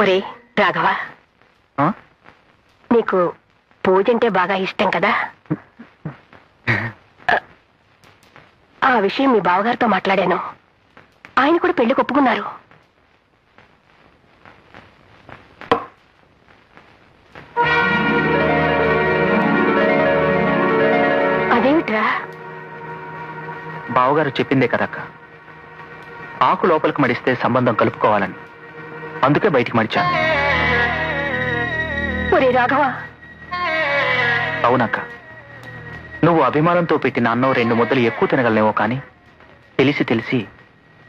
ఒరే రాఘవ? నీకు పూజ అంటే బాగా ఇష్టం కదా? ఆ- విషయం మీ బావగారితో మాట్లాడాను. ఆయన కూడా పెళ్ళికి ఒప్పుకున్నారు అదేమిట్రా? బావగారు చెప్పిందే కదక్క. ఆకు లోపలికి మడిస్తే సంబంధం కలుపుకోవాలని. అందుకే బయటికి మడిచాను. ఒరే రాఘవ. అవునక్క. నువ్వు అభిమానంతో పెట్టిన అన్నం రెండు ముద్దలు ఎక్కువ తినగలనేమో కానీ తెలిసి తెలిసి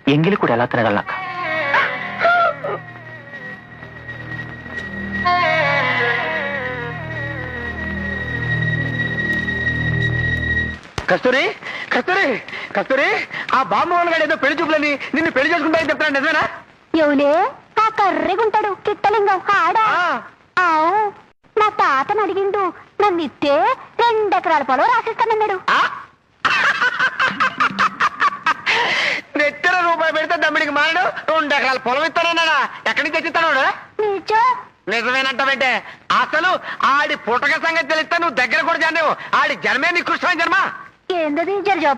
ఎంగిలి కూడా ఎలా తినగలనక్క? కస్తూరి కస్తూరి కస్తూరి ఆ బామ్మోహన్ గారు ఏదో పెళ్ళి చూపులని నిన్ను పెళ్ళి చేసుకుంటాయని చెప్తాను నిజమేనా? ఎవలే ఆ కర్రెగుంటాడు కిట్టలింగం ఆడా? ఆవు నా తాతను అడిగిండు నన్ను ఇస్తే రెండెకరాల పొలం రాసిస్తానన్నాడు? నెత్తర రూపాయి పెడితే దమ్మిడికి మారడు రెండు ఎకరాల పొలం ఇస్తానన్నాడా? ఎక్కడి నుంచి తెచ్చిస్తాడు నిజం నిజమేనంటావంటే అసలు ఆడి పుటక సంగతి తెలిస్తే నువ్వు దగ్గర కూడా జానేవు ఆడి జన్మే నికృష్టమైన జన్మ. ఏందది జర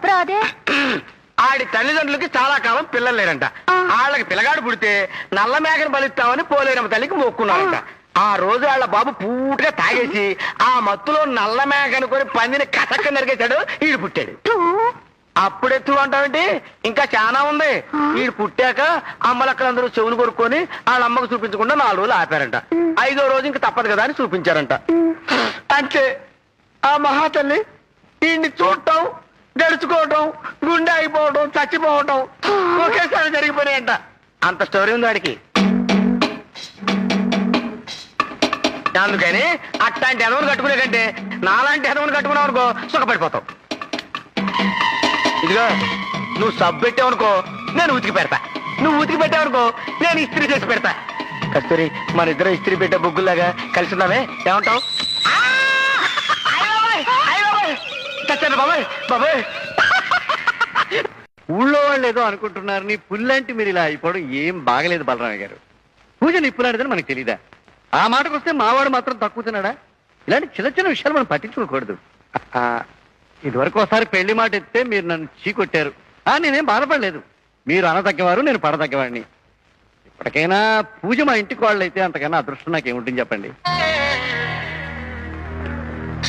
ఆడి తల్లిదండ్రులకి చాలా కాలం పిల్లలు లేరంట. వాళ్ళకి పిల్లగాడు పుడితే నల్ల మేకను బలిస్తామని పోలేరమ్మ తల్లికి మొక్కున్నారంట. ఆ. రోజు వాళ్ళ బాబు పూటగా తాగేసి ఆ మత్తులో నల్ల మేక అనుకొని పందిని కసక్క నరికేశాడు ఈడు పుట్టాడు. అప్పుడెత్తు అంటావేంటి? ఇంకా చాలా ఉంది. వీడు పుట్టాక అమ్మలక్కలందరూ చెవులు కొరుక్కొని వాళ్ళ అమ్మకు చూపించకుండా నాలుగు రోజులు ఆపారంట. ఐదో రోజు ఇంకా తప్పదు కదా అని చూపించారంట. అంటే ఆ మహాతల్లి వీడిని చూడటం గడుచుకోవటం గుండె అయిపోవటం చచ్చిపోవటం ఒకేసారి జరిగిపోయాయంట అంత స్టోరీ ఉంది వాడికి. అందుకని అట్లాంటి ఎదవను కట్టుకునే కంటే నాలాంటి ఎదవను కట్టుకున్నావు అనుకో సుఖపడిపోతావు. ఇదిగో నువ్వు సబ్బు పెట్టావనుకో నేను ఉతికి పెడతా. నువ్వు ఉతికి పెట్టావనుకో నేను ఇస్త్రీ చేసి పెడతా. కస్తూరి మన ఇద్దరు ఇస్త్రీ పెట్టే బొగ్గుల్లాగా కలిసి ఉన్నామే ఏమంటావు? చచ్చాను బాబాయ్ బాబాయ్. ఊళ్ళో వాళ్ళు ఏదో అనుకుంటున్నారు నీ పుల్లంటి మీరు ఇలా అయిపోవడం ఏం బాగలేదు బలరామయ్య గారు. పూజ నిప్పులాంటిదని మనకు తెలీదా? ఆ మాటకు వస్తే మావాడు మాత్రం తక్కువ తిన్నాడా? ఇలాంటి చిన్న చిన్న విషయాలు మనం పట్టించుకోకూడదు. ఇదివరకు ఒకసారి పెళ్ళి మాట ఎత్తే మీరు నన్ను చీకొట్టారు. ఆ నేనేం బాధపడలేదు. మీరు అనదగ్గవారు నేను పడదగ్గవాడిని ఇప్పటికైనా పూజ మా ఇంటికి వాళ్ళు అయితే అంతకన్నా అదృష్టం నాకేముంటుంది చెప్పండి?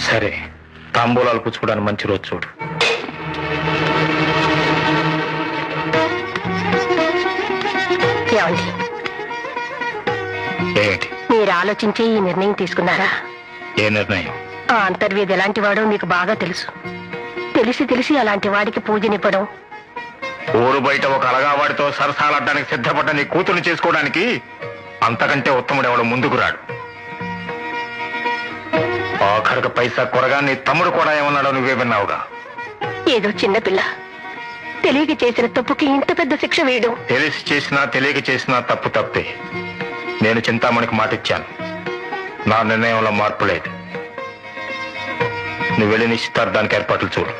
సరే. తాంబూలాలు పుచ్చుకోవడానికి మంచి రోజు చూడు. ఏమండి? ఏమిటి? మీరు ఆలోచించి ఈ నిర్ణయం తీసుకున్నారా? ఏ నిర్ణయం? ఆ అంతర్వేది ఎలాంటి వాడో మీకు బాగా తెలుసు. తెలిసి తెలిసి అలాంటి వాడికి పూజనివ్వడం. ఊరు బయట ఒక అలగావాడితో సరసాలాడడానికి సిద్ధపడ్డ నీ కూతురు చేసుకోవడానికి అంతకంటే ఉత్తముడు ఎవడు ముందుకు రాడు. ఆఖరికి పైసా కొరగా నీ తమ్ముడు కూడా ఏమన్నాడో నువ్వే విన్నావుగా. ఏదో చిన్నపిల్ల తెలియక చేసిన తప్పుకి ఇంత పెద్ద శిక్ష వేయడం. తెలిసి చేసినా తెలియక చేసినా తప్పు తప్పే. నేను చింతామణికి మాటిచ్చాను నా నిర్ణయంలో మార్పు లేదు. నువ్వు వెళ్ళి నిశ్చితార్థానికి ఏర్పాట్లు చూడు.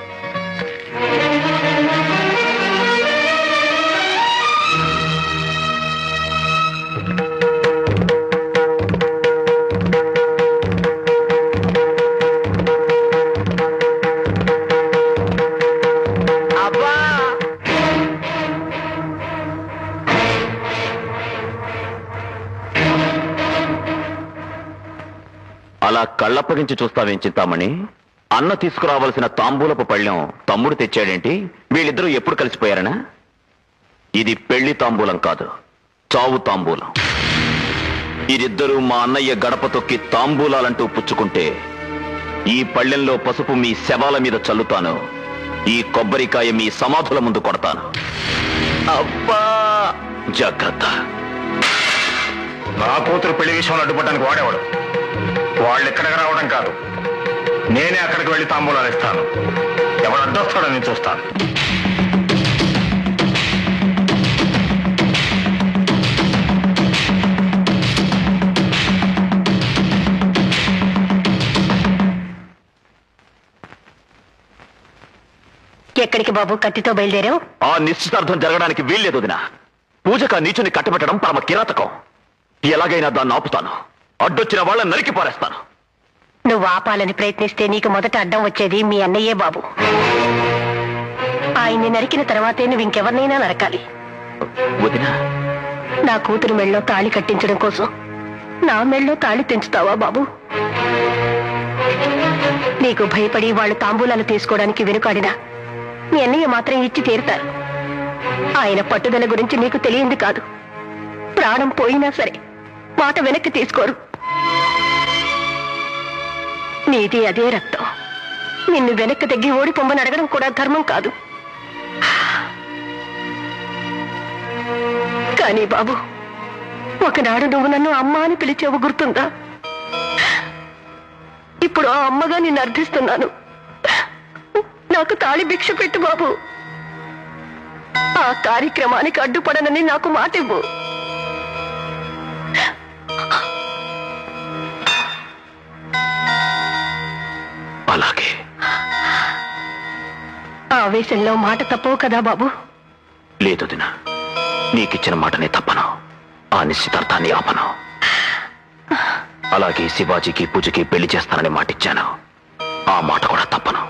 అలా కళ్ళప్పగించి చూస్తావేం చింతామణి? అన్న తీసుకురావలసిన తాంబూలపు పళ్ళెం తమ్ముడు తెచ్చాడేంటి? వీళ్ళిద్దరూ ఎప్పుడు కలిసిపోయారనా? ఇది పెళ్ళి తాంబూలం కాదు చావు తాంబూలం. వీరిద్దరూ మా అన్నయ్య గడప తొక్కి తాంబూలాలంటూ పుచ్చుకుంటే ఈ పళ్ళెంలో పసుపు మీ శవాల మీద చల్లుతాను. ఈ కొబ్బరికాయ మీ సమాధుల ముందు కొడతాను. అబ్బా! జాగ్రత్త. నా కూతురు పెళ్ళి విషయంలో అడ్డుపడడానికి వాడేవాడు. వాళ్ళు ఇక్కడికి రావడం కాదు. నేనే అక్కడికి వెళ్ళి తాంబూలాలు ఇస్తాను ఎవడు అడ్డొస్తాడో నేను చూస్తాను. ఎక్కడికి బాబు? కత్తితో బయలుదేరావు? ఆ నిశ్చితార్థం జరగడానికి వీల్లేదు వదినా. పూజకు ఆ నీచుని కట్టబెట్టడం పరమ కిరాతకం. ఎలాగైనా దాన్ని ఆపుతాను. అడ్డొచ్చిన వాళ్ళని నరికి పారేస్తాను. నువ్వు ఆపాలని ప్రయత్నిస్తే నీకు మొదట అడ్డం వచ్చేది మీ అన్నయ్యే బాబు. ఆయన్ని నరికిన తర్వాతే నువ్వు ఇంకెవరినైనా నరకాలి. వదిన. నా కూతురు మెళ్ళలో తాళి కట్టించడం కోసం నా మెళ్ళలో తాళి తెంచుతావా బాబు? నీకు భయపడి వాళ్ళు తాంబూలాలు తీసుకోవడానికి వెనుకాడినా మీ అన్నయ్య మాత్రం ఇచ్చి తీరుతారు. ఆయన పట్టుదల గురించి నీకు తెలియంది కాదు. ప్రాణం పోయినా సరే మాట వెనక్కి తీసుకోరు. నీది అదే రక్తం. నిన్ను వెనక్కి తగ్గి ఓడిపోమ్మని అడగడం కూడా ధర్మం కాదు. కానీ బాబు ఒకనాడు నువ్వు నన్ను అమ్మ అని పిలిచేవు గుర్తుందా? ఇప్పుడు ఆ అమ్మగా నిన్ను అర్థిస్తున్నాను. నాకు తాళి భిక్ష పెట్టు బాబు. ఆ కార్యక్రమానికి అడ్డుపడనని నాకు మాటివ్వు. అలాగే. ఆవేశంలో మాట తప్పవు కదా బాబు. లేదు దిన నీకిచ్చిన మాటనే తప్పను. ఆ నిశ్చితార్థాన్ని ఆపను. అలాగే శివాజీకి పూజకి పెళ్ళి చేస్తానని మాటిచ్చాను. ఆ మాట కూడా తప్పను.